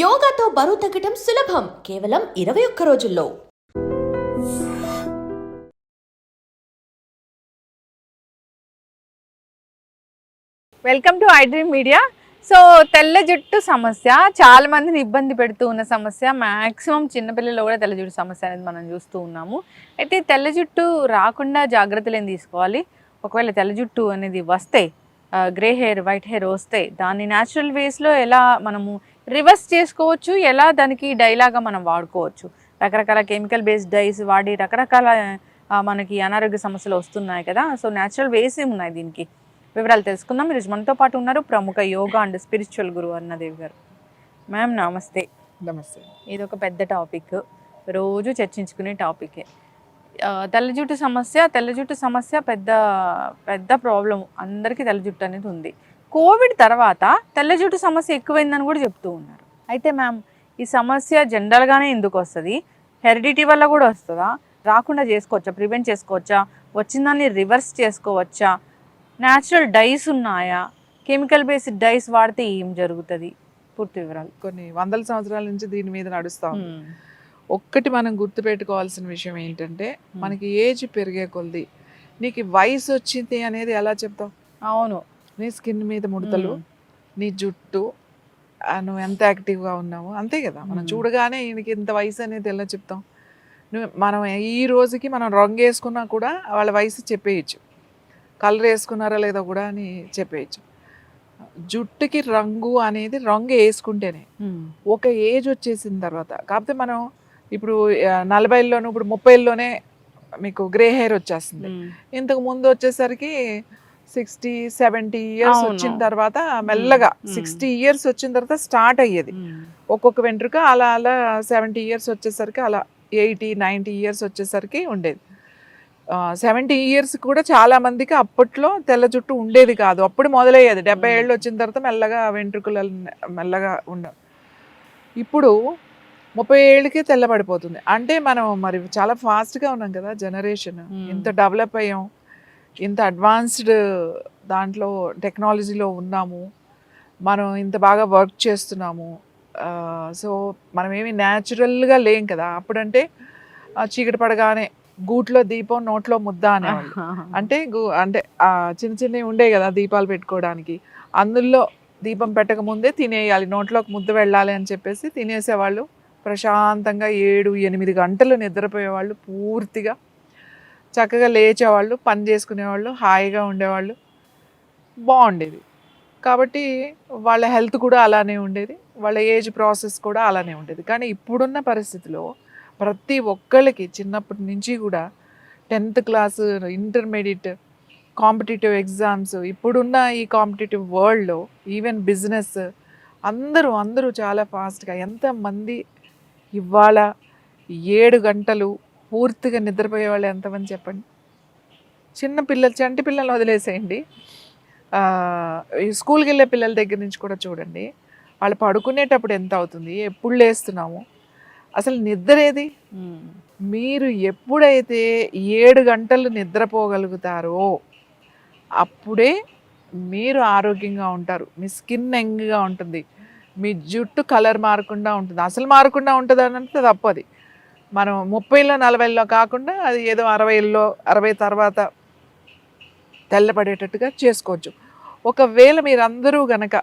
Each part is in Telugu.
యోగాతో బరువు తగ్గటం సులభం. కేవలం ఇరవై ఒక్క రోజుల్లో. Welcome to I dream media so తెల్ల జుట్టు సమస్య చాలా మందిని ఇబ్బంది పెడుతూ ఉన్న సమస్య మ్యాక్సిమం చిన్నపిల్లలు కూడా తెల్ల జుట్టు సమస్య అనేది మనం చూస్తూ ఉన్నాము. అయితే తెల్ల జుట్టు రాకుండా జాగ్రత్తలు ఏం తీసుకోవాలి. ఒకవేళ తెల్ల జుట్టు అనేది వస్తే గ్రే హెయిర్ వైట్ హెయిర్ వస్తే దాన్ని న్యాచురల్ వేస్లో ఎలా మనము రివర్స్ చేసుకోవచ్చు ఎలా దానికి డైలాగా మనం వాడుకోవచ్చు. రకరకాల కెమికల్ బేస్డ్ డైస్ వాడి రకరకాల మనకి అనారోగ్య సమస్యలు వస్తున్నాయి కదా సో న్యాచురల్ వేస్ ఉన్నాయి దీనికి? వివరాలు తెలుసుకుందాం. ఈరోజు మనతో పాటు ఉన్నారు ప్రముఖ యోగా అండ్ స్పిరిచువల్ గురువు అన్నదేవి గారు. మ్యామ్ నమస్తే. నమస్తే. ఇది ఒక పెద్ద టాపిక్. రోజు చర్చించుకునే టాపికే. ఆ, తెల్ల జుట్టు సమస్య తెల్ల జుట్టు సమస్య పెద్ద పెద్ద ప్రాబ్లం అందరికీ తెల్ల జుట్టు అనేది ఉంది. కోవిడ్ తర్వాత తెల్ల జుట్టు సమస్య ఎక్కువైందని కూడా చెప్తూ ఉన్నారు. అయితే మ్యామ్ ఈ సమస్య జనరల్గానే ఎందుకు వస్తుంది? హెరిడిటీ వల్ల కూడా వస్తుందా? రాకుండా చేసుకోవచ్చా? ప్రివెంట్ చేసుకోవచ్చా? వచ్చిన దాన్ని రివర్స్ చేసుకోవచ్చా? న్యాచురల్ డైస్ ఉన్నాయా? కెమికల్ బేస్డ్ డైస్ వాడితే ఏం జరుగుతుంది? పూర్తి వివరాలు. కొన్ని వందల సంవత్సరాల నుంచి దీని మీద నడుస్తాం ఒక్కటి మనం గుర్తుపెట్టుకోవాల్సిన విషయం ఏంటంటే మనకి ఏజ్ పెరిగే కొద్ది నీకు వయసు వచ్చింది అనేది ఎలా చెప్తావు? అవును. నీ స్కిన్ మీద ముడతలు. నీ జుట్టు నువ్వు ఎంత యాక్టివ్గా ఉన్నావు అంతే కదా. మనం. చూడగానే ఈయనకి ఇంత వయసు అనేది ఎలా చెప్తాం? నువ్వు మనం ఈ రోజుకి మనం రంగు వేసుకున్నా కూడా వాళ్ళ వయసు చెప్పేయచ్చు. కలర్ వేసుకున్నారా లేదో కూడా అని చెప్పేయచ్చు. జుట్టుకి రంగు అనేది రంగు వేసుకుంటేనే ఒక ఏజ్ వచ్చేసిన తర్వాత కాకపోతే మనం ఇప్పుడు నలభైలోను ఇప్పుడు ముప్పైలోనే మీకు గ్రే హెయిర్ వచ్చేస్తుంది. ఇంతకు ముందు వచ్చేసరికి సిక్స్టీ సెవెంటీ ఇయర్స్. వచ్చిన తర్వాత మెల్లగా. సిక్స్టీ ఇయర్స్ వచ్చిన తర్వాత స్టార్ట్ అయ్యేది. ఒక్కొక్క వెంట్రుక అలా అలా సెవెంటీ ఇయర్స్ వచ్చేసరికి అలా ఎయిటీ నైంటీ ఇయర్స్ వచ్చేసరికి ఉండేది. సెవెంటీ ఇయర్స్ కూడా చాలా మందికి అప్పట్లో తెల్ల జుట్టు ఉండేది కాదు. అప్పుడు మొదలయ్యేది. డెబ్బై. ఏళ్ళు వచ్చిన తర్వాత మెల్లగా వెంట్రుకలు మెల్లగా ఉండ ఇప్పుడు ముప్పై ఏళ్ళకే తెల్లబడిపోతుంది. అంటే మనం మరి చాలా ఫాస్ట్గా ఉన్నాం కదా జనరేషన్. ఇంత డెవలప్ అయ్యాం. ఇంత అడ్వాన్స్డ్ దాంట్లో టెక్నాలజీలో ఉన్నాము. మనం ఇంత బాగా వర్క్ చేస్తున్నాము. సో మనం ఏమి న్యాచురల్గా లేం కదా. అప్పుడంటే చీకటి పడగానే గూట్లో దీపం నోట్లో ముద్ద అనేవాళ్ళు. అంటే గు- అంటే చిన్న చిన్నవి ఉండే కదా దీపాలు పెట్టుకోవడానికి. అందులో దీపం పెట్టక ముందే తినేయాలి. నోట్లోకి ముద్ద వెళ్ళాలి అని చెప్పేసి తినేసేవాళ్ళు. ప్రశాంతంగా ఏడు ఎనిమిది గంటలు నిద్రపోయేవాళ్ళు పూర్తిగా. చక్కగా లేచేవాళ్ళు పని చేసుకునేవాళ్ళు హాయిగా ఉండేవాళ్ళు. బాగుండేది. కాబట్టి వాళ్ళ హెల్త్ కూడా అలానే ఉండేది. వాళ్ళ ఏజ్ ప్రాసెస్ కూడా అలానే ఉండేది. కానీ ఇప్పుడున్న పరిస్థితిలో ప్రతి ఒక్కళ్ళకి చిన్నప్పటి నుంచి కూడా tenth class intermediate competitive exams ఇప్పుడున్న ఈ కాంపిటేటివ్ వరల్డ్లో ఈవెన్ బిజినెస్ అందరూ అందరూ చాలా ఫాస్ట్గా ఎంతమంది ఇవాళ ఏడు గంటలు పూర్తిగా నిద్రపోయే వాళ్ళు ఎంతమంది చెప్పండి? చిన్న పిల్లలు చంటి పిల్లల్ని వదిలేసేయండి. స్కూల్కి వెళ్ళే పిల్లల దగ్గర నుంచి కూడా చూడండి. వాళ్ళు పడుకునేటప్పుడు ఎంత అవుతుంది? ఎప్పుడు లేస్తున్నాము? అసలు నిద్ర ఏది? మీరు ఎప్పుడైతే ఏడు గంటలు నిద్రపోగలుగుతారో అప్పుడే మీరు ఆరోగ్యంగా ఉంటారు. మీ స్కిన్ యంగ్గా ఉంటుంది. మీ జుట్టు కలర్ మారకుండా ఉంటుంది. అసలు మారకుండా ఉంటుంది అని అంటే తప్పది మనం ముప్పైలో నలభైలో కాకుండా అది ఏదో అరవైలో అరవై తర్వాత తెల్లపడేటట్టుగా చేసుకోవచ్చు. ఒకవేళ మీరందరూ గనక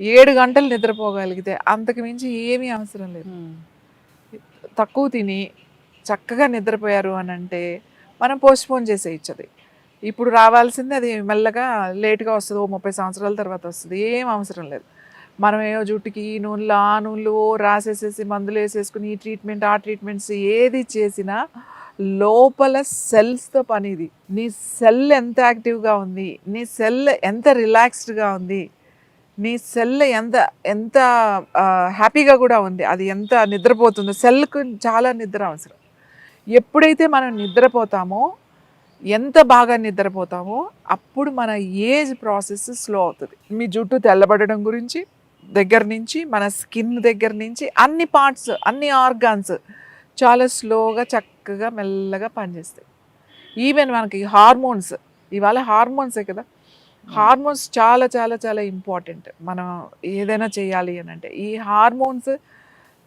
ఏడు గంటలు నిద్రపోగలిగితే అంతకు మించి ఏమీ అవసరం లేదు. తక్కువ తిని చక్కగా నిద్రపోయారు అని అంటే మనం పోస్ట్పోన్ చేసేయచ్చు అది ఇప్పుడు రావాల్సింది అది మెల్లగా లేట్గా వస్తుంది ఓ ముప్పై సంవత్సరాల తర్వాత వస్తుంది ఏం అవసరం లేదు. మనం ఏవో జుట్టుకి ఈ నూనెలు ఆ నూనెలు రాసేసేసి మందులు వేసేసుకుని ఈ ట్రీట్మెంట్ ఆ ట్రీట్మెంట్స్ ఏది చేసినా లోపల సెల్స్తో పని ఇది నీ సెల్ ఎంత యాక్టివ్గా ఉంది? నీ సెల్ ఎంత రిలాక్స్డ్గా ఉంది? నీ సెల్ ఎంత ఎంత హ్యాపీగా కూడా ఉంది? అది ఎంత నిద్రపోతుందో. సెల్కు చాలా నిద్ర అవసరం. ఎప్పుడైతే మనం నిద్రపోతామో ఎంత బాగా నిద్రపోతామో అప్పుడు మన ఏజ్ ప్రాసెస్ స్లో అవుతుంది. మీ జుట్టు తెల్లబడడం గురించి దగ్గర నుంచి మన స్కిన్ దగ్గర నుంచి అన్ని పార్ట్స్ అన్ని ఆర్గాన్స్ చాలా స్లోగా చక్కగా మెల్లగా పనిచేస్తాయి. ఈవెన్ మనకి హార్మోన్స్ ఇవాళ హార్మోన్సే కదా. హార్మోన్స్ చాలా చాలా చాలా ఇంపార్టెంట్ మనం ఏదైనా చేయాలి అని అంటే ఈ హార్మోన్స్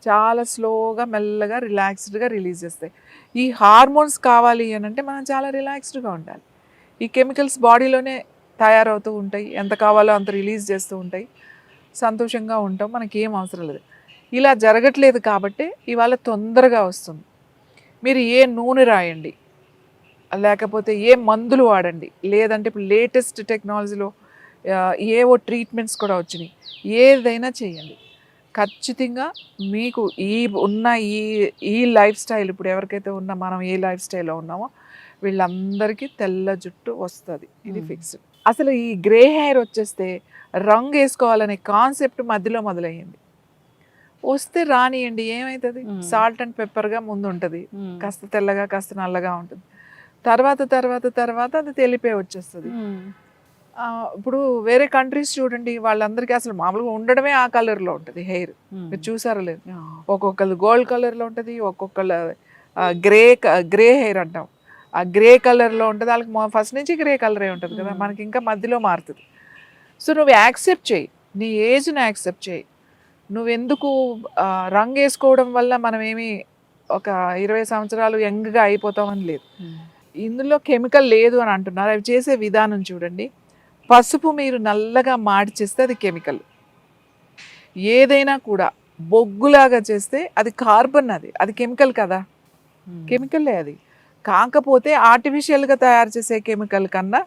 చాలా స్లోగా మెల్లగా రిలాక్స్డ్గా రిలీజ్ చేస్తాయి. ఈ హార్మోన్స్ కావాలి అని అంటే మనం చాలా రిలాక్స్డ్గా ఉండాలి. ఈ కెమికల్స్ బాడీలోనే తయారవుతూ ఉంటాయి. ఎంత కావాలో అంత రిలీజ్ చేస్తూ ఉంటాయి. సంతోషంగా ఉంటాం మనకి ఏం అవసరం లేదు. ఇలా జరగట్లేదు కాబట్టి ఇవాళ తొందరగా వస్తుంది. మీరు ఏ నూనె రాయండి లేకపోతే ఏ మందులు వాడండి లేదంటే ఇప్పుడు లేటెస్ట్ టెక్నాలజీలో ఏవో ట్రీట్మెంట్స్ కూడా వచ్చినాయి ఏదైనా చేయండి. ఖచ్చితంగా మీకు ఈ ఉన్న ఈ ఈ లైఫ్ స్టైల్ ఇప్పుడు ఎవరికైతే ఉన్న మనం ఏ లైఫ్ స్టైల్లో ఉన్నామో వీళ్ళందరికీ తెల్ల జుట్టు వస్తుంది. ఇది Hmm. ఫిక్స్ అసలు ఈ గ్రే హెయిర్ వచ్చేస్తే రంగు వేసుకోవాలనే కాన్సెప్ట్ మధ్యలో మొదలయ్యింది. వస్తే రానియండి ఏమవుతుంది. సాల్ట్ అండ్ పెప్పర్గా ముందు ఉంటుంది కాస్త తెల్లగా కాస్త నల్లగా ఉంటుంది. తర్వాత తర్వాత తర్వాత అది తెలిపే వచ్చేస్తుంది. ఇప్పుడు వేరే కంట్రీస్ చూడండి వాళ్ళందరికీ అసలు మామూలుగా ఉండడమే ఆ కలర్లో ఉంటుంది హెయిర్. మీరు చూసారో లేదు? ఒక్కొక్కరు గోల్డ్ కలర్లో ఉంటుంది ఒక్కొక్కరు గ్రే గ్రే హెయిర్ అంటాం. ఆ గ్రే కలర్లో ఉంటుంది వాళ్ళకి ఫస్ట్ నుంచి గ్రే కలరే ఉంటుంది కదా. మనకి ఇంకా మధ్యలో మారుతుంది. సో నువ్వు యాక్సెప్ట్ చేయి. నీ ఏజ్ని యాక్సెప్ట్ చేయి. నువ్వెందుకు రంగు వేసుకోవడం వల్ల మనం ఏమి ఒక ఇరవై సంవత్సరాలు యంగ్గా అయిపోతామని లేదు. ఇందులో కెమికల్ లేదు అని అంటున్నారు. అవి చేసే విధానం చూడండి. పసుపు మీరు నల్లగా మార్చేస్తే అది కెమికల్. ఏదైనా కూడా బొగ్గులాగా చేస్తే అది కార్బన్ అది. అది కెమికల్ కదా. కెమికల్లే అది. కాకపోతే ఆర్టిఫిషియల్గా తయారు చేసే కెమికల్ కన్నా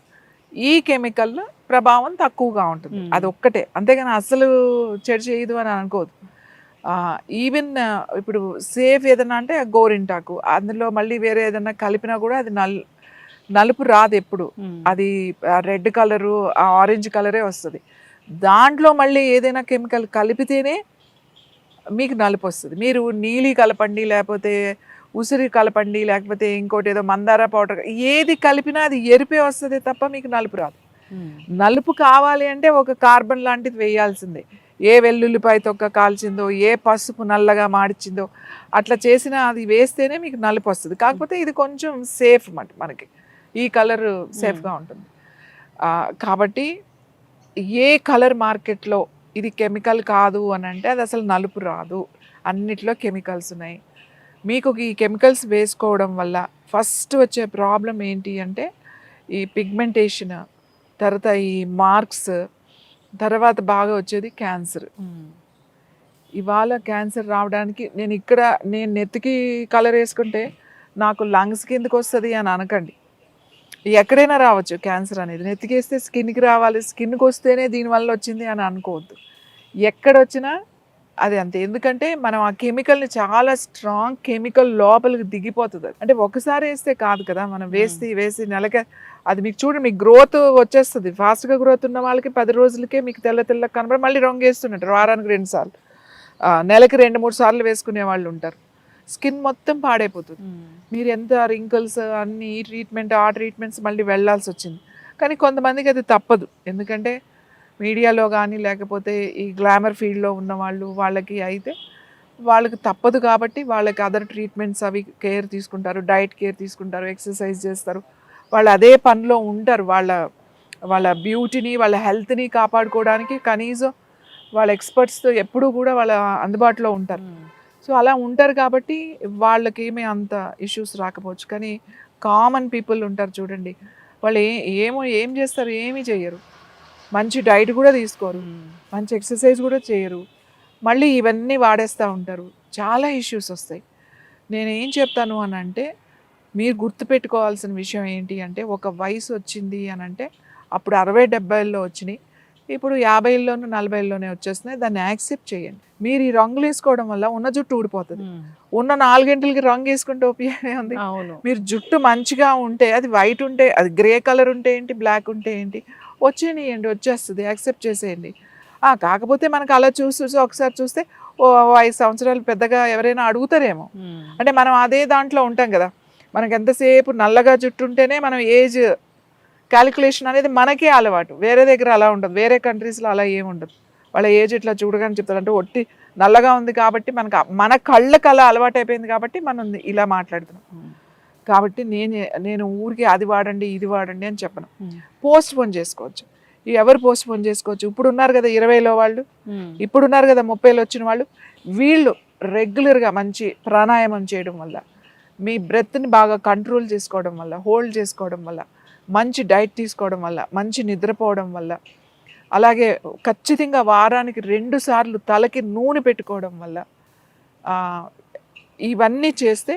ఈ కెమికల్ ప్రభావం తక్కువగా ఉంటుంది. అది ఒక్కటే అంతేగాని అసలు చెడు చేయదు అని అనుకోదు. ఈవెన్ ఇప్పుడు సేఫ్ ఏదైనా అంటే గోరింటాకు. అందులో మళ్ళీ వేరే ఏదైనా కలిపినా కూడా అది నల్ నలుపు రాదు ఎప్పుడు. అది రెడ్ కలరు ఆరెంజ్ కలరే వస్తుంది. దాంట్లో మళ్ళీ ఏదైనా కెమికల్ కలిపితేనే మీకు నలుపు వస్తుంది. మీరు నీలి కలపండి లేకపోతే ఉసిరి కలపండి లేకపోతే ఇంకోటి ఏదో మందార పౌడర్ ఏది కలిపినా అది ఎరిపే వస్తుంది తప్ప మీకు నలుపు రాదు. నలుపు కావాలి అంటే ఒక కార్బన్ లాంటిది వేయాల్సిందే. ఏ వెల్లుల్లిపాయ తొక్క కాల్చిందో ఏ పసుపు నల్లగా మాడిచిందో అట్లా చేసిన అది వేస్తేనే మీకు నలుపు వస్తుంది. కాకపోతే ఇది కొంచెం సేఫ్ మాట మనకి. ఈ కలర్ సేఫ్గా ఉంటుంది. ఆ, కాబట్టి ఏ కలర్ మార్కెట్లో ఇది కెమికల్ కాదు అని అంటే అది అసలు నలుపు రాదు. అన్నిట్లో కెమికల్స్ ఉన్నాయి. మీకు ఈ కెమికల్స్ వేసుకోవడం వల్ల ఫస్ట్ వచ్చే ప్రాబ్లం ఏంటి అంటే ఈ పిగ్మెంటేషన్ తర్వాత ఈ మార్క్స్ తర్వాత బాగా వచ్చేది క్యాన్సర్. ఇవాళ క్యాన్సర్ రావడానికి నేను ఇక్కడ నేను నెత్తికి కలర్ వేసుకుంటే నాకు లంగ్స్ కిందకి వస్తుంది అని అనకండి. ఎక్కడైనా రావచ్చు క్యాన్సర్ అనేది. నెత్తికేస్తే స్కిన్కి రావాలి స్కిన్కి వస్తేనే దీనివల్ల వచ్చింది అని అనుకోవద్దు. ఎక్కడ వచ్చినా అది అంతే. ఎందుకంటే మనం ఆ కెమికల్ని చాలా స్ట్రాంగ్ కెమికల్ లోపలికి దిగిపోతుంది. అంటే ఒకసారి వేస్తే కాదు కదా మనం వేసి వేసి నెలక అది మీకు చూడండి మీకు గ్రోత్ వచ్చేస్తుంది. ఫాస్ట్గా గ్రోత్ ఉన్న వాళ్ళకి పది రోజులకే మీకు తెల్ల తెల్ల కనబడి మళ్ళీ రంగు వేస్తున్నట్టు వారానికి రెండు సార్లు. నెలకి రెండు మూడు సార్లు వేసుకునే వాళ్ళు ఉంటారు. స్కిన్ మొత్తం పాడైపోతుంది. మీరు ఎంత రింకిల్స్ అన్ని ఈ ట్రీట్మెంట్ ఆ ట్రీట్మెంట్స్ మళ్ళీ వెళ్ళాల్సి వచ్చింది. కానీ కొంతమందికి అది తప్పదు. ఎందుకంటే మీడియాలో కానీ లేకపోతే ఈ గ్లామర్ ఫీల్డ్లో ఉన్న వాళ్ళు వాళ్ళకి అయితే వాళ్ళకి తప్పదు కాబట్టి వాళ్ళకి అదర్ ట్రీట్మెంట్స్ అవి కేర్ తీసుకుంటారు డైట్ కేర్ తీసుకుంటారు ఎక్సర్సైజ్ చేస్తారు. వాళ్ళు అదే పనిలో ఉంటారు. వాళ్ళ వాళ్ళ బ్యూటీని వాళ్ళ హెల్త్ని కాపాడుకోవడానికి కనీసం వాళ్ళ ఎక్స్పర్ట్స్తో ఎప్పుడూ కూడా వాళ్ళ అందుబాటులో ఉంటారు. సో అలా ఉంటారు కాబట్టి వాళ్ళకి ఏమీ అంత ఇష్యూస్ రాకపోవచ్చు. కానీ కామన్ పీపుల్ ఉంటారు చూడండి. వాళ్ళు ఏ ఏమో ఏం చేస్తారు ఏమీ చేయరు. మంచి డైట్ కూడా తీసుకోరు. మంచి ఎక్సర్సైజ్ కూడా చేయరు. మళ్ళీ ఇవన్నీ వాడేస్తూ ఉంటారు. చాలా ఇష్యూస్ వస్తాయి. నేను చెప్తాను అని అంటే మీరు గుర్తుపెట్టుకోవాల్సిన విషయం ఏంటి అంటే ఒక వయసు వచ్చింది అని అంటే అప్పుడు అరవై డెబ్బైల్లో వచ్చినాయి. ఇప్పుడు యాభైల్లోనూ నలభైల్లోనే వచ్చేస్తున్నాయి. దాన్ని యాక్సెప్ట్ చేయండి. మీరు ఈ రంగులు వేసుకోవడం వల్ల ఉన్న జుట్టు ఊడిపోతుంది. ఉన్న నాలుగింటికి రంగు వేసుకుంటే ఉపయోగం ఉంది మీరు జుట్టు మంచిగా ఉంటే అది వైట్ ఉంటే అది గ్రే కలర్ ఉంటే ఏంటి బ్లాక్ ఉంటే ఏంటి వచ్చేయండి వచ్చేస్తుంది. యాక్సెప్ట్ చేసేయండి. ఆ, కాకపోతే మనకు అలా చూసి చూసి ఒకసారి చూస్తే ఓ ఐదు సంవత్సరాలు పెద్దగా ఎవరైనా అడుగుతారేమో. అంటే మనం అదే దాంట్లో ఉంటాం కదా. మనకి ఎంతసేపు నల్లగా జుట్టు ఉంటేనే మనం ఏజ్ క్యాలిక్యులేషన్ అనేది మనకే అలవాటు. వేరే దగ్గర అలా ఉండదు. వేరే కంట్రీస్లో అలా ఏమి ఉండదు. వాళ్ళ ఏజ్ ఇట్లా చూడగానే చెప్తారు. అంటే ఒట్టి నల్లగా ఉంది కాబట్టి మనకు మన కళ్ళకి అలా అలవాటు అయిపోయింది కాబట్టి మనం ఇలా మాట్లాడుతున్నాం. కాబట్టి నేను నేను ఊరికి అది వాడండి ఇది వాడండి అని చెప్పను. పోస్ట్ పోన్ చేసుకోవచ్చు. ఎవరు పోస్ట్ పోన్ చేసుకోవచ్చు? ఇప్పుడు ఉన్నారు కదా ఇరవైలో వాళ్ళు. ఇప్పుడు ఉన్నారు కదా ముప్పైలో వచ్చిన వాళ్ళు. వీళ్ళు రెగ్యులర్గా మంచి ప్రాణాయామం చేయడం వల్ల మీ బ్రెత్ని బాగా కంట్రోల్ చేసుకోవడం వల్ల హోల్డ్ చేసుకోవడం వల్ల మంచి డైట్ తీసుకోవడం వల్ల మంచి నిద్రపోవడం వల్ల అలాగే ఖచ్చితంగా వారానికి రెండు సార్లు తలకి నూనె పెట్టుకోవడం వల్ల ఇవన్నీ చేస్తే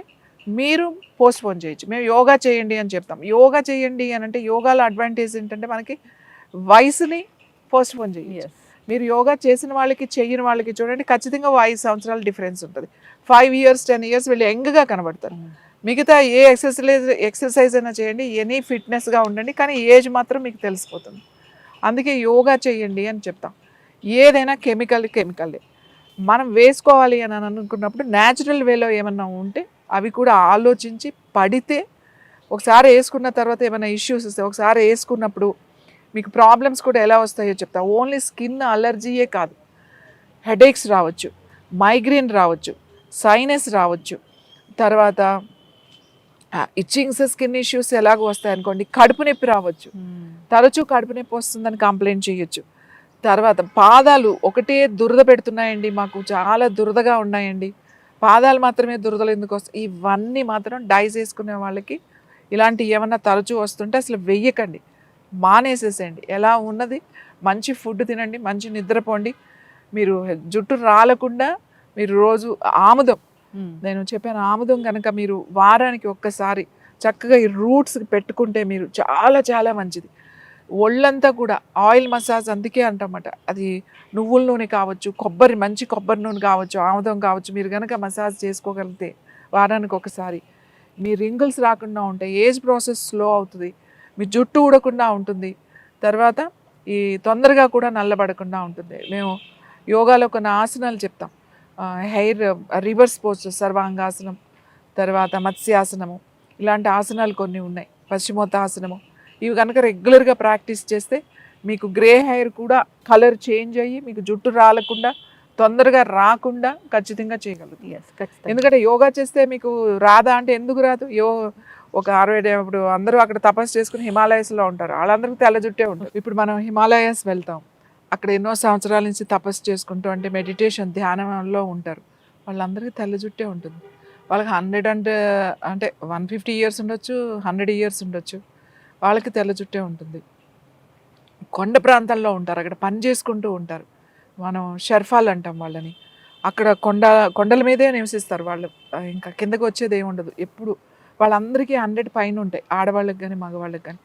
మీరు పోస్ట్పోన్ చేయొచ్చు. మేము యోగా చేయండి అని చెప్తాం. యోగా చేయండి అని అంటే యోగాలో అడ్వాంటేజ్ ఏంటంటే మనకి వయసుని పోస్ట్పోన్ చేయచ్చు చేయొచ్చు మీరు యోగా చేసిన వాళ్ళకి చెయ్యని వాళ్ళకి చూడండి ఖచ్చితంగా ఐదు సంవత్సరాల డిఫరెన్స్ ఉంటుంది. ఫైవ్ ఇయర్స్ టెన్ ఇయర్స్ వీళ్ళు యంగ్గా కనబడతారు. మిగతా ఏ ఎక్సర్సైజ్ ఎక్సర్సైజ్ అయినా చేయండి ఎనీ ఫిట్నెస్గా ఉండండి కానీ ఏజ్ మాత్రం మీకు తెలిసిపోతుంది. అందుకే యోగా చేయండి అని చెప్తాం. ఏదైనా కెమికల్ కెమికల్లే మనం వేసుకోవాలి అని అనుకున్నప్పుడు న్యాచురల్ వేలో ఏమన్నా ఉంటే అవి కూడా ఆలోచించి పడితే ఒకసారి వేసుకున్న తర్వాత ఏమైనా ఇష్యూస్ వస్తాయి ఒకసారి వేసుకున్నప్పుడు మీకు ప్రాబ్లమ్స్ కూడా ఎలా వస్తాయో చెప్తా. ఓన్లీ స్కిన్ అలర్జీయే కాదు. హెడేక్స్ రావచ్చు మైగ్రేన్ రావచ్చు సైనస్ రావచ్చు. తర్వాత ఇచ్చింగ్స్ స్కిన్ ఇష్యూస్ ఎలాగో వస్తాయి అనుకోండి కడుపు నొప్పి రావచ్చు. తరచూ కడుపు నొప్పి వస్తుందని కంప్లైంట్ చేయొచ్చు. తర్వాత పాదాలు ఒకటే దురద పెడుతున్నాయండి మాకు చాలా దురదగా ఉన్నాయండి. పాదాలు మాత్రమే దురదలు ఎందుకు వస్తాయి? ఇవన్నీ మాత్రం డైస్ వేసుకునే వాళ్ళకి ఇలాంటి ఏమన్నా తరచూ వస్తుంటే అసలు వెయ్యకండి. మానేసేసేయండి. ఎలా ఉన్నది? మంచి ఫుడ్ తినండి మంచి నిద్రపోండి మీరు జుట్టు రాలకుండా మీరు రోజు ఆముదం. నేను చెప్పాను ఆముదం కనుక మీరు వారానికి ఒక్కసారి చక్కగా ఈ రూట్స్ పెట్టుకుంటే మీరు చాలా చాలా మంచిది. ఒళ్ళంతా కూడా ఆయిల్ మసాజ్ అందుకే అంటమాట. అది నువ్వుల నూనె కావచ్చు కొబ్బరి మంచి కొబ్బరి నూనె కావచ్చు ఆముదం కావచ్చు మీరు కనుక మసాజ్ చేసుకోగలిగితే వారానికి ఒకసారి మీ రింగిల్స్ రాకుండా ఉంటాయి ఏజ్ ప్రాసెస్ స్లో అవుతుంది. మీ జుట్టు ఊడకుండా ఉంటుంది. తర్వాత ఈ తొందరగా కూడా నల్లబడకుండా ఉంటుంది. మేము యోగాలో కొన్ని ఆసనాలు చెప్తాం. హెయిర్ రివర్స్ పోస్ట్ సర్వాంగాసనం తర్వాత మత్స్యాసనము ఇలాంటి ఆసనాలు కొన్ని ఉన్నాయి. పశ్చిమోత్తాసనము ఇవి కనుక రెగ్యులర్గా ప్రాక్టీస్ చేస్తే మీకు గ్రే హెయిర్ కూడా కలర్ చేంజ్ అయ్యి మీకు జుట్టు రాలకుండా తొందరగా రాకుండా ఖచ్చితంగా చేయగలుగుతుంది ఎందుకంటే యోగా చేస్తే మీకు రాదా అంటే ఎందుకు రాదు? యో ఒక అరవై ఇప్పుడు అందరూ అక్కడ తపస్సు చేసుకుని హిమాలయస్లో ఉంటారు. వాళ్ళందరికీ తెల్ల జుట్టే ఉంటారు ఇప్పుడు మనం హిమాలయస్ వెళ్తాం. అక్కడ ఎన్నో సంవత్సరాల నుంచి తపస్సు చేసుకుంటూ అంటే మెడిటేషన్ ధ్యానంలో ఉంటారు. వాళ్ళందరికీ తెల్ల జుట్టే ఉంటుంది. వాళ్ళకి హండ్రెడ్ అంటే అంటే వన్ ఫిఫ్టీ ఇయర్స్ ఉండొచ్చు హండ్రెడ్ ఇయర్స్ ఉండొచ్చు. వాళ్ళకి తెల్ల జుట్టే ఉంటుంది. కొండ ప్రాంతాల్లో ఉంటారు. అక్కడ పని చేసుకుంటూ ఉంటారు. మనం షర్ఫాల్ అంటాం వాళ్ళని. అక్కడ కొండ కొండల మీదే నివసిస్తారు వాళ్ళు. ఇంకా కిందకు వచ్చేది ఏమి ఉండదు ఎప్పుడు వాళ్ళందరికీ హండ్రెడ్ పైన ఉంటాయి ఆడవాళ్ళకి కానీ మగవాళ్ళకి కానీ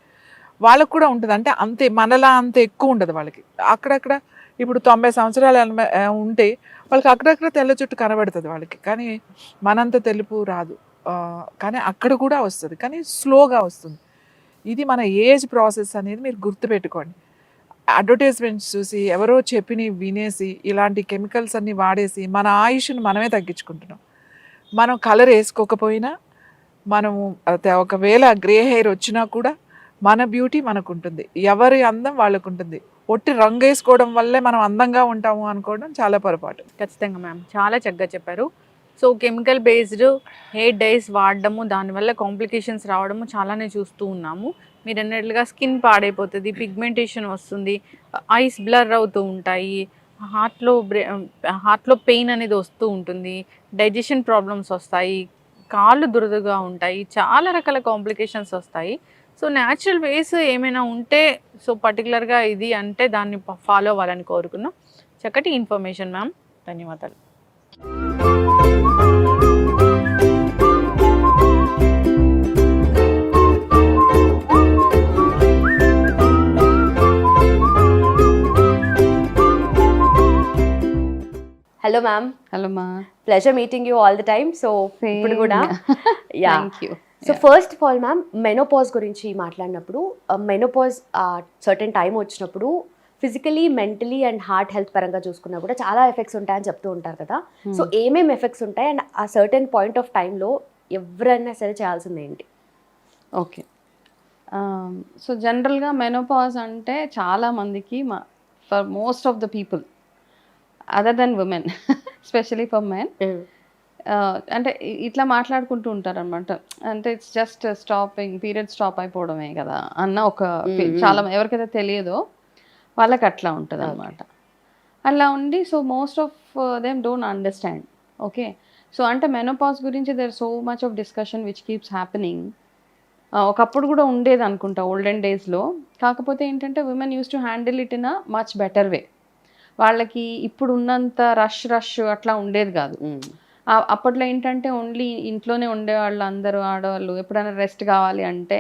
వాళ్ళకు కూడా ఉంటుంది. అంటే అంతే మనలా అంత ఎక్కువ ఉండదు వాళ్ళకి. అక్కడక్కడ ఇప్పుడు తొంభై సంవత్సరాలు ఉంటే వాళ్ళకి అక్కడక్కడ తెల్ల చుట్టూ కనబడుతుంది వాళ్ళకి. కానీ మనంత తెలుపు రాదు. కానీ అక్కడ కూడా వస్తుంది. కానీ స్లోగా వస్తుంది. ఇది మన ఏజ్ ప్రాసెస్ అనేది మీరు గుర్తుపెట్టుకోండి. అడ్వర్టైజ్మెంట్స్ చూసి ఎవరో చెప్పిని వినేసి ఇలాంటి కెమికల్స్ అన్నీ వాడేసి మన ఆయుష్ను మనమే తగ్గించుకుంటున్నాం. మనం కలర్ వేసుకోకపోయినా మనము ఒకవేళ గ్రే హెయిర్ వచ్చినా కూడా మన బ్యూటీ మనకు ఉంటుంది ఎవరి అందం వాళ్ళకు ఉంటుంది ఒట్టి రంగు వేసుకోవడం వల్లే మనం అందంగా ఉంటాము అనుకోవడం చాలా పొరపాటు. ఖచ్చితంగా మ్యామ్. చాలా చక్కగా చెప్పారు. So chemical based hair dyes వాడడము దానివల్ల కాంప్లికేషన్స్ రావడము చాలానే చూస్తూ ఉన్నాము. మీరు అన్నట్లుగా స్కిన్ పాడైపోతుంది పిగ్మెంటేషన్ వస్తుంది ఐస్ బ్లర్ అవుతూ ఉంటాయి హార్ట్లో బ్రే హార్ట్లో పెయిన్ అనేది వస్తూ ఉంటుంది డైజెషన్ ప్రాబ్లమ్స్ వస్తాయి కాళ్ళు దురదగా ఉంటాయి చాలా రకాల కాంప్లికేషన్స్ వస్తాయి. సో న్యాచురల్ వేస్ ఏమైనా ఉంటే సో పర్టికులర్గా ఇది అంటే దాన్ని ఫాలో అవ్వాలని కోరుకున్నాం చక్కటి ఇన్ఫర్మేషన్ మ్యామ్ ధన్యవాదాలు. హలో మ్యామ్ హలో మా pleasure meeting you all the time so ఇప్పుడు కూడా yeah thank you so first of all ma'am menopause గురించి మాట్లాడినప్పుడు మెనోపాజ్ సర్టెన్ టైం వచ్చినప్పుడు physically mentally and heart health పరంగా చూసుకున్నా కూడా చాలా ఎఫెక్ట్స్ ఉంటాయని చెప్తూ ఉంటారు కదా. సో ఏమేమి ఎఫెక్ట్స్ ఉంటాయి? అండ్ ఆ సర్టెన్ పాయింట్ ఆఫ్ టైంలో ఎవరైనా సరే చేయాల్సింది ఏంటి? ఓకే సో జనరల్గా మెనోపాజ్ అంటే చాలా మందికి మా for most of the people other than women specially for men అంటే ఇట్లా మాట్లాడుకుంటూ ఉంటారు అనమాట అంటే it's just stopping period stop అయిపోవడమే కదా అన్న ఒక fe- చాలా ఎవరికైతే తెలియదో వాళ్ళకి అట్లా ఉంటుంది అనమాట అలా ఉండి so most of them don't understand okay so అంటే మెనోపాస్ గురించి there so much of discussion which keeps happening ఒకప్పుడు కూడా ఉండేది అనుకుంటా ఓల్డెన్ డేస్లో కాకపోతే ఏంటంటే women used to handle it in a much better way వాళ్ళకి ఇప్పుడు ఉన్నంత రష్ రష్ అట్లా ఉండేది కాదు. అప్పట్లో ఏంటంటే ఓన్లీ ఇంట్లోనే ఉండేవాళ్ళు అందరూ ఆడవాళ్ళు ఎప్పుడైనా రెస్ట్ కావాలి అంటే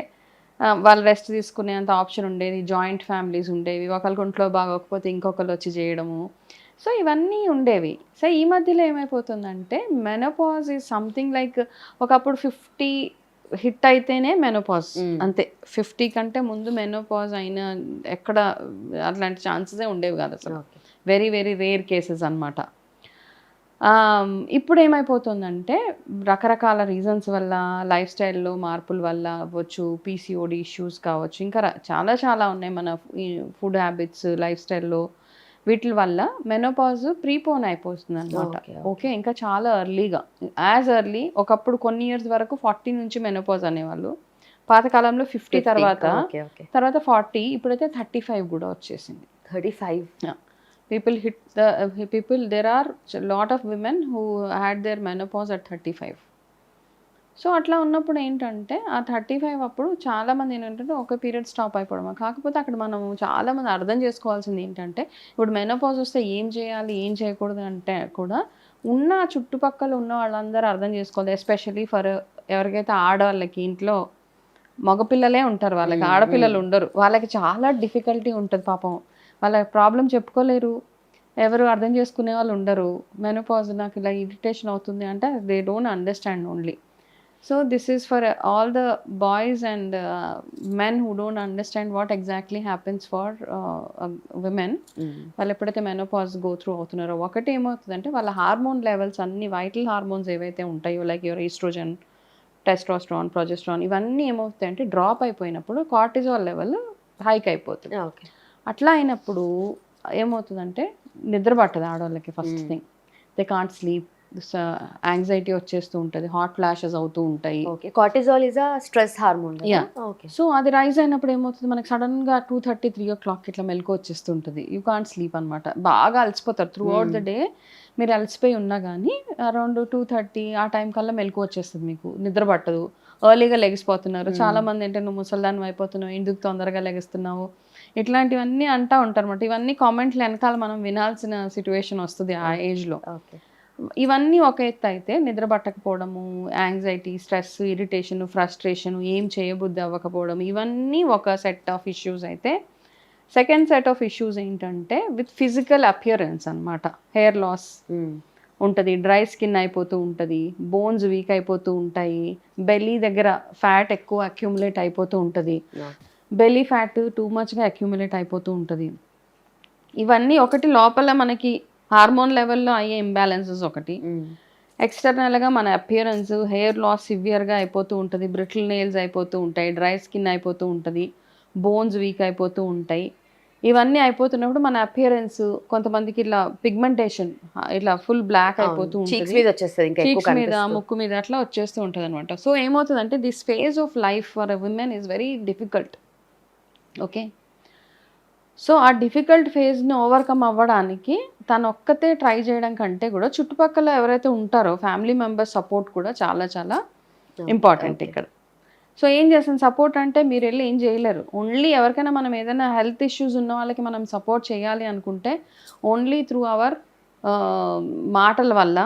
వాళ్ళు రెస్ట్ తీసుకునేంత ఆప్షన్ ఉండేది. జాయింట్ ఫ్యామిలీస్ ఉండేవి. ఒకరికి ఒంట్లో బాగోకపోతే ఇంకొకరు వచ్చి చేయడము. సో ఇవన్నీ ఉండేవి. సో ఈ మధ్యలో ఏమైపోతుందంటే మెనోపాజ్ ఈజ్ సంథింగ్ లైక్ ఒకప్పుడు ఫిఫ్టీ హిట్ అయితేనే మెనోపాజ్. అంతే. ఫిఫ్టీ కంటే ముందు మెనోపాజ్ అయిన ఎక్కడ అట్లాంటి ఛాన్సెసే ఉండేవి కాదు అసలు. వెరీ వెరీ రేర్ కేసెస్ అనమాట ఇప్పుడు ఏమైపోతుందంటే రకరకాల రీజన్స్ వల్ల లైఫ్ స్టైల్లో మార్పుల వల్ల అవ్వచ్చు పీసీఓడి ఇష్యూస్ కావచ్చు ఇంకా చాలా చాలా ఉన్నాయి మన ఫుడ్ హ్యాబిట్స్ లైఫ్ స్టైల్లో. వీటి వల్ల మెనోపాజ్ ప్రీపోన్ అయిపోతుంది అనమాట ఓకే. ఇంకా చాలా ఎర్లీగా యాజ్ ఎర్లీ ఒకప్పుడు కొన్ని ఇయర్స్ వరకు ఫార్టీ నుంచి మెనోపాజ్ అనేవాళ్ళు. పాతకాలంలో ఫిఫ్టీ తర్వాత తర్వాత ఫార్టీ ఇప్పుడైతే థర్టీ ఫైవ్ కూడా వచ్చేసింది. Thirty five. People hit the uh, people there are lot of women who had their menopause at 35 so అట్లా ఉన్నప్పుడు ఏంటంటే ఆ థర్టీ ఫైవ్ అప్పుడు చాలా మంది ఏంటంటే ఒక పీరియడ్ స్టాప్ అయిపోవడం కాకపోతే అక్కడ మనం చాలా మంది అర్థం చేసుకోవాల్సింది ఏంటంటే ఇప్పుడు మెనోపాజ్ వస్తే ఏం చేయాలి ఏం చేయకూడదు అంటే కూడా ఉన్న చుట్టుపక్కల ఉన్న వాళ్ళందరూ అర్థం చేసుకోవాలి. ఎస్పెషల్లీ ఫర్ ఎవరికైతే ఆడవాళ్ళకి ఇంట్లో మగపిల్లలే ఉంటారు వాళ్ళకి ఆడపిల్లలు ఉండరు. వాళ్ళకి చాలా డిఫికల్టీ ఉంటుంది పాపం. వాళ్ళ ప్రాబ్లం చెప్పుకోలేరు. ఎవరు అర్థం చేసుకునే వాళ్ళు ఉండరు. మెనోపాజ్ నాకు ఇలా ఇరిటేషన్ అవుతుంది అంటే they don't understand only so this is for all the boys and men who don't understand what exactly happens for women వాళ్ళు ఎప్పుడైతే మెనోపాజ్ గో త్రూ అవుతున్నారో ఒకటి ఏమవుతుందంటే వాళ్ళ హార్మోన్ లెవెల్స్ అన్ని వైటల్ హార్మోన్స్ ఏవైతే ఉంటాయో like your oestrogen testosterone progesterone ఇవన్నీ ఏమవుతాయి అంటే డ్రాప్ అయిపోయినప్పుడు కార్టిజాల్ లెవెల్ హైక్ అయిపోతుంది. ఓకే అట్లా అయినప్పుడు ఏమవుతుందంటే నిద్ర పట్టదు ఆడవాళ్ళకి first. Thing they can't sleep anxiety వచ్చేస్తూ ఉంటుంది. హాట్ ఫ్లాషెస్ అవుతూ ఉంటాయి. Okay cortisol is a stress hormone. Okay so అది రైజ్ అయినప్పుడు ఏమవుతుంది? మనకి సడన్గా two thirty three o'clock ఇట్లా మెలకు వచ్చేస్తుంటుంది. యూ కాంట్ స్లీప్ అనమాట బాగా అలసిపోతారు. త్రూ అవుట్ ద డే మీరు అలసిపోయి ఉన్నా కానీ అరౌండ్ టూ థర్టీ ఆ టైం కల్లా మెలకు వచ్చేస్తుంది మీకు. నిద్ర పట్టదు. ఎర్లీగా లెగిసిపోతున్నారు. Hmm. చాలా మంది అంటే నువ్వు ముసల్దానం అయిపోతున్నావు ఎందుకు తొందరగా లెగిస్తున్నావు? ఇట్లాంటివన్నీ అంటా ఉంటారు అనమాట ఇవన్నీ కామెంట్లు వెనకాల మనం వినాల్సిన సిచ్యువేషన్ వస్తుంది ఆ ఏజ్లో. ఇవన్నీ ఒక ఎత్తు అయితే నిద్ర పట్టకపోవడము యాంగ్జైటీ స్ట్రెస్ ఇరిటేషన్ ఫ్రస్ట్రేషన్ ఏం చేయబుద్ధి అవ్వకపోవడం ఇవన్నీ ఒక సెట్ ఆఫ్ ఇష్యూస్ అయితే. సెకండ్ సెట్ ఆఫ్ ఇష్యూస్ ఏంటంటే విత్ ఫిజికల్ అపియరెన్స్ అన్నమాట. హెయిర్ లాస్ ఉంటుంది డ్రై స్కిన్ అయిపోతూ ఉంటుంది బోన్స్ వీక్ అయిపోతూ ఉంటాయి బెల్లీ దగ్గర ఫ్యాట్ ఎక్కువ అక్యుములేట్ అయిపోతూ ఉంటుంది. బెల్లీ ఫ్యాట్ టూ మచ్గా అక్యుములేట్ అయిపోతూ ఉంటుంది. ఇవన్నీ ఒకటి లోపల మనకి హార్మోన్ లెవెల్లో అయ్యే ఇంబ్యాలెన్సెస్ ఒకటి. ఎక్స్టర్నల్గా మన అపియరెన్స్ హెయిర్ లాస్ సివియర్గా అయిపోతూ ఉంటుంది బ్రిటిల్ నెయిల్స్ అయిపోతూ ఉంటాయి డ్రై స్కిన్ అయిపోతూ ఉంటుంది బోన్స్ వీక్ అయిపోతూ ఉంటాయి. ఇవన్నీ అయిపోతున్నప్పుడు మన అపియరెన్స్ కొంతమందికి ఇట్లా పిగ్మెంటేషన్ ఇట్లా ఫుల్ బ్లాక్ అయిపోతూ ఉంటుంది. మీద. ముక్కు మీద అట్లా వచ్చేస్తూ ఉంటుంది అనమాట సో ఏమవుతుందంటే this phase of life for a women is very difficult okay so ఆ డిఫికల్ట్ ఫేజ్ని ఓవర్కమ్ అవ్వడానికి తను ఒక్కతే ట్రై చేయడం కంటే కూడా చుట్టుపక్కల ఎవరైతే ఉంటారో ఫ్యామిలీ మెంబర్స్ సపోర్ట్ కూడా చాలా చాలా ఇంపార్టెంట్. ఇక్కడ. సో ఏం చేస్తాం? సపోర్ట్ అంటే మీరు వెళ్ళి ఏం చేయలేరు. ఓన్లీ ఎవరికైనా మనం ఏదైనా హెల్త్ ఇష్యూస్ ఉన్న వాళ్ళకి మనం సపోర్ట్ చేయాలి అనుకుంటే ఓన్లీ త్రూ అవర్ మాటల వల్ల.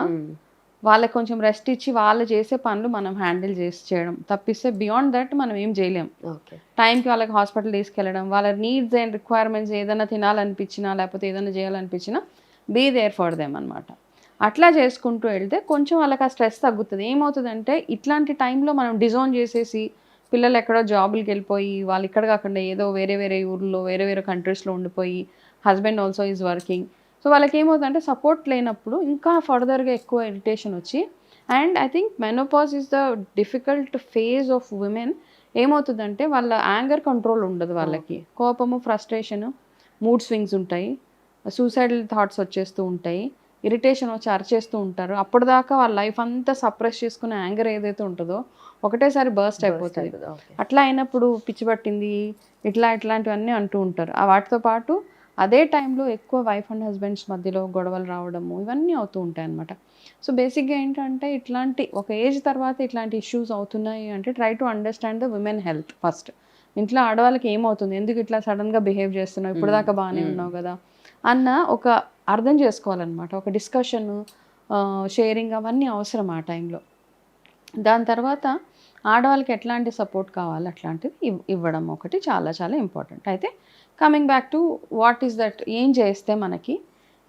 వాళ్ళకి కొంచెం రెస్ట్ ఇచ్చి వాళ్ళు చేసే పనులు మనం హ్యాండిల్ చేసి చేయడం. తప్పిస్తే బియాండ్ దట్ మనం ఏం చేయలేం. ఓకే. టైంకి వాళ్ళకి హాస్పిటల్ తీసుకెళ్ళడం వాళ్ళ నీడ్స్ అండ్ రిక్వైర్మెంట్స్ ఏదైనా తినాలనిపించినా లేకపోతే ఏదైనా చేయాలనిపించినా బీ దేర్ ఫర్ దెమ్ అనమాట అట్లా చేసుకుంటూ వెళ్తే కొంచెం వాళ్ళకి ఆ స్ట్రెస్ తగ్గుతుంది. ఏమవుతుందంటే ఇట్లాంటి టైంలో మనం డిజోన్ చేసేసి పిల్లలు ఎక్కడో జాబులకి వెళ్ళిపోయి వాళ్ళు ఇక్కడ కాకుండా ఏదో వేరే వేరే ఊర్లో వేరే వేరే కంట్రీస్లో ఉండిపోయి husband also is working so వాళ్ళకి ఏమవుతుందంటే సపోర్ట్ లేనప్పుడు ఇంకా ఫర్దర్గా ఎక్కువ ఇరిటేషన్ వచ్చి and I think menopause is the difficult phase of women ఏమవుతుందంటే వాళ్ళ యాంగర్ కంట్రోల్ ఉండదు వాళ్ళకి. కోపము ఫ్రస్ట్రేషన్ మూడ్ స్వింగ్స్ ఉంటాయి. సూసైడల్ థాట్స్ వచ్చేస్తూ ఉంటాయి. ఇరిటేషన్ వచ్చి అరిచేస్తూ ఉంటారు. అప్పటిదాకా వాళ్ళ లైఫ్ అంతా సప్రెస్ చేసుకునే యాంగర్ ఏదైతే ఉంటుందో ఒకటేసారి బర్స్ట్ అయిపోతుంది. అట్లా అయినప్పుడు పిచ్చి పట్టింది ఇట్లా ఇట్లాంటివన్నీ అంటూ ఉంటారు. ఆ వాటితో పాటు అదే టైంలో ఎక్కువ వైఫ్ అండ్ హస్బెండ్స్ మధ్యలో గొడవలు రావడము ఇవన్నీ అవుతూ ఉంటాయి అన్నమాట సో బేసిక్గా ఏంటంటే ఇట్లాంటి ఒక ఏజ్ తర్వాత ఇట్లాంటి ఇష్యూస్ అవుతున్నాయి అంటే try to understand the women health first. ఇంట్లో ఆడవాళ్ళకి ఏమవుతుంది? ఎందుకు ఇట్లా సడన్గా బిహేవ్ చేస్తున్నావు? ఇప్పుడు దాకా బాగానే ఉన్నావు కదా? అన్న ఒక అర్థం చేసుకోవాలన్నమాట. ఒక డిస్కషన్ షేరింగ్ అవన్నీ అవసరం ఆ టైంలో దాని తర్వాత ఆడవాళ్ళకి ఎట్లాంటి సపోర్ట్ కావాలి అట్లాంటిది ఇవ్- ఇవ్వడం ఒకటి చాలా చాలా ఇంపార్టెంట్ అయితే coming back to what is that ఏం చేస్తే మనకి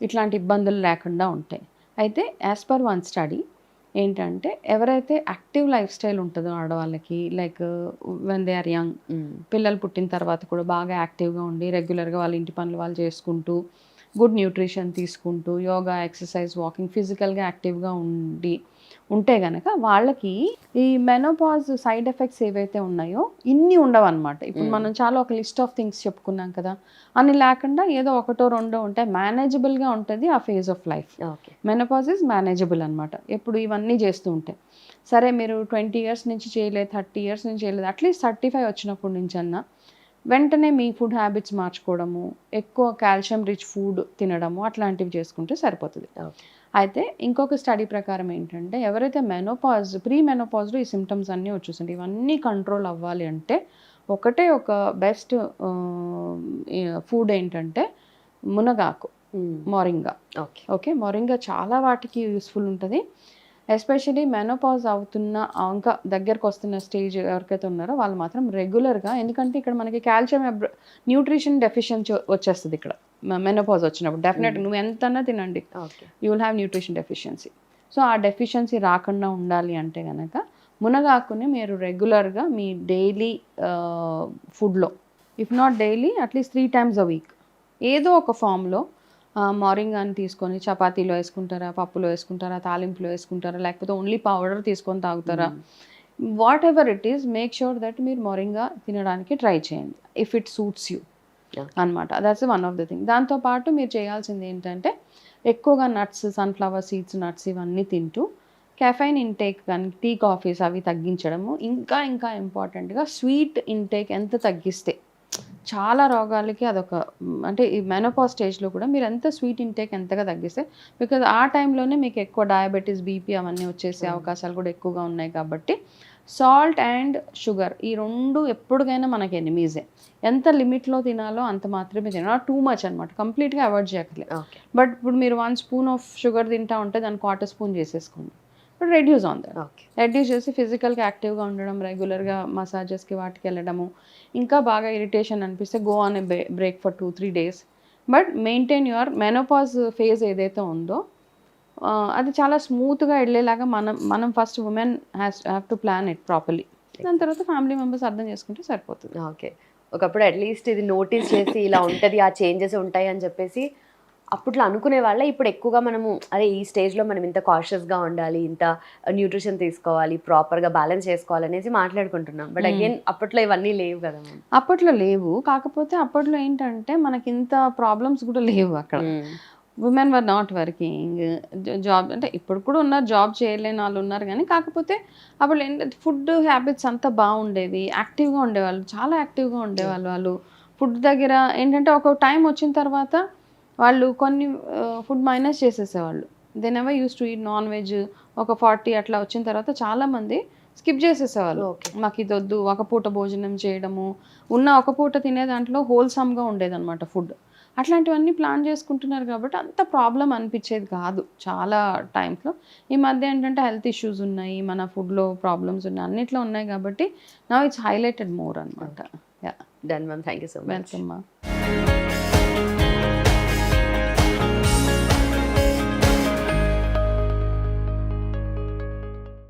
ఇట్లాంటి ఇబ్బందులు లేకుండా ఉంటాయి. అయితే యాజ్ పర్ వన్ స్టడీ ఏంటంటే ఎవరైతే యాక్టివ్ లైఫ్ స్టైల్ ఉంటుందో ఆడవాళ్ళకి like when they are young పిల్లలు పుట్టిన తర్వాత కూడా బాగా యాక్టివ్గా ఉండి రెగ్యులర్గా వాళ్ళ ఇంటి పనులు వాళ్ళు చేసుకుంటూ గుడ్ న్యూట్రిషన్ తీసుకుంటూ యోగా ఎక్సర్సైజ్ వాకింగ్ ఫిజికల్గా యాక్టివ్గా ఉండి ఉంటే గనక వాళ్ళకి ఈ మెనోపాజ్ సైడ్ ఎఫెక్ట్స్ ఏవైతే ఉన్నాయో ఇన్ని ఉండవు అనమాట ఇప్పుడు. మనం చాలా ఒక లిస్ట్ ఆఫ్ థింగ్స్ చెప్పుకున్నాం కదా అని లేకుండా ఏదో ఒకటో రెండో ఉంటే మేనేజబుల్గా ఉంటుంది ఆ phase of life. Okay. Menopause is manageable అనమాట ఎప్పుడు ఇవన్నీ చేస్తూ ఉంటాయి సరే మీరు ట్వంటీ ఇయర్స్ నుంచి చేయలేదు థర్టీ ఇయర్స్ నుంచి చేయలేదు అట్లీస్ట్ థర్టీ ఫైవ్ వచ్చినప్పటి నుంచి అన్నా వెంటనే మీ ఫుడ్ హ్యాబిట్స్ మార్చుకోవడము ఎక్కువ కాల్షియం రిచ్ ఫుడ్ తినడము అట్లాంటివి చేసుకుంటే సరిపోతుంది. అయితే ఇంకొక స్టడీ ప్రకారం ఏంటంటే ఎవరైతే మెనోపాజ్ ప్రీ మెనోపాజ్లో ఈ సిమ్టమ్స్ అన్నీ వచ్చేసింది ఇవన్నీ కంట్రోల్ అవ్వాలి అంటే ఒకటే ఒక బెస్ట్ ఫుడ్ ఏంటంటే మునగాకు మోరింగా. ఓకే. ఓకే? మొరింగా చాలా వాటికి యూస్ఫుల్ ఉంటుంది. ఎస్పెషలీ మెనోపాజ్ అవుతున్న ఇంకా దగ్గరకు వస్తున్న స్టేజ్ ఎవరికైతే ఉన్నారో వాళ్ళు మాత్రం రెగ్యులర్గా ఎందుకంటే ఇక్కడ మనకి కాల్షియం న్యూట్రిషన్ డెఫిషియన్సీ వచ్చేస్తుంది ఇక్కడ. మెనోపాజ్ వచ్చినప్పుడు. డెఫినెట్ నువ్వు ఎంతన్నా తినండి. You will have nutrition deficiency. So ఆ డెఫిషియన్సీ రాకుండా ఉండాలి అంటే కనుక మునగాకుని మీరు రెగ్యులర్గా మీ డైలీ ఫుడ్లో if not daily at least three times a week. ఏదో ఒక ఫామ్లో మారింగాని తీసుకొని చపాతీలో వేసుకుంటారా పప్పులో వేసుకుంటారా తాలింపులో వేసుకుంటారా లేకపోతే ఓన్లీ పౌడర్ తీసుకొని తాగుతారా? Whatever it is make sure that మీరు మొరింగా తినడానికి ట్రై చేయండి ఇఫ్ ఇట్ సూట్స్ యూ. అనమాట that's one of the thing దాంతోపాటు మీరు చేయాల్సింది ఏంటంటే ఎక్కువగా నట్స్ సన్ఫ్లవర్ సీడ్స్ నట్స్ ఇవన్నీ తింటూ కెఫైన్ ఇంటేక్ కానీ టీ కాఫీస్ అవి తగ్గించడము ఇంకా ఇంకా ఇంపార్టెంట్గా స్వీట్ ఇంటేక్ ఎంత తగ్గిస్తే చాలా రోగాలకి అదొక అంటే ఈ మెనోపాజ్ స్టేజ్లో కూడా మీరు ఎంత స్వీట్ ఇంటేక్ ఎంతగా తగ్గిస్తే బికాజ్ ఆ టైంలోనే మీకు ఎక్కువ డయాబెటీస్ బీపీ అవన్నీ వచ్చేసే అవకాశాలు కూడా ఎక్కువగా ఉన్నాయి కాబట్టి సాల్ట్ అండ్ షుగర్ ఈ రెండు ఎప్పటికైనా మనకి ఎనిమీజే ఎంత లిమిట్లో తినాలో అంత మాత్రమే తినాలి. టూ మచ్ అనమాట కంప్లీట్గా అవాయిడ్ చేయక్కర్లేదు. ఓకే. బట్ ఇప్పుడు మీరు వన్ స్పూన్ ఆఫ్ షుగర్ తింటా ఉంటే దాన్ని క్వార్టర్ స్పూన్ చేసేసుకోండి. But reduce on that reduce చేసి ఫిజికల్గా యాక్టివ్గా ఉండడం రెగ్యులర్గా మసాజెస్కి వాటికి వెళ్ళడము. ఇంకా బాగా ఇరిటేషన్ అనిపిస్తే go on a break for two three days but maintain your menopause phase ఏదైతే ఉందో అది చాలా స్మూత్గా వెళ్ళేలాగా మనం మనం first women has have to plan it properly దాని తర్వాత ఫ్యామిలీ మెంబర్స్ అర్థం చేసుకుంటే సరిపోతుంది. ఓకే ఒకప్పుడు అట్లీస్ట్ ఇది నోటీస్ చేసి ఇలా ఉంటుంది ఆ చేంజెస్ ఉంటాయి అని చెప్పేసి అప్పట్లో అనుకునే వాళ్ళే ఇప్పుడు ఎక్కువగా మనము అదే ఈ స్టేజ్లో మనం ఇంత కాషియస్గా ఉండాలి ఇంత న్యూట్రిషన్ తీసుకోవాలి ప్రాపర్గా బ్యాలెన్స్ చేసుకోవాలి అనేసి మాట్లాడుకుంటున్నాం. But Hmm. అగైన్ అప్పట్లో ఇవన్నీ లేవు కదా అప్పట్లో లేవు. కాకపోతే అప్పట్లో ఏంటంటే మనకి ఇంత ప్రాబ్లమ్స్ కూడా లేవు అక్కడ. Women were not working job అంటే ఇప్పుడు కూడా ఉన్నారు జాబ్ చేయలేని వాళ్ళు ఉన్నారు కానీ కాకపోతే అప్పుడు ఏంటంటే ఫుడ్ హ్యాబిట్స్ అంతా బాగుండేవి. యాక్టివ్గా ఉండేవాళ్ళు చాలా యాక్టివ్గా ఉండేవాళ్ళు వాళ్ళు. ఫుడ్ దగ్గర ఏంటంటే ఒక టైం వచ్చిన తర్వాత వాళ్ళు కొన్ని food minus చేసేసేవాళ్ళు. Then ever used to eat non veg ఒక ఫార్టీ అట్లా వచ్చిన తర్వాత చాలామంది స్కిప్ చేసేసేవాళ్ళు. ఓకే మాకు ఇది వద్దు ఒక పూట భోజనం చేయడము. ఉన్న ఒక పూట తినే దాంట్లో హోల్సమ్గా ఉండేదన్నమాట ఫుడ్ అట్లాంటివన్నీ ప్లాన్ చేసుకుంటున్నారు కాబట్టి అంత ప్రాబ్లం అనిపించేది కాదు చాలా టైమ్స్లో ఈ మధ్య ఏంటంటే హెల్త్ ఇష్యూస్ ఉన్నాయి మన ఫుడ్లో ప్రాబ్లమ్స్ ఉన్నాయి అన్నిట్లో ఉన్నాయి కాబట్టి నా ఇట్స్ హైలైటెడ్ మోర్ అనమాట done ma'am thank you so much welcome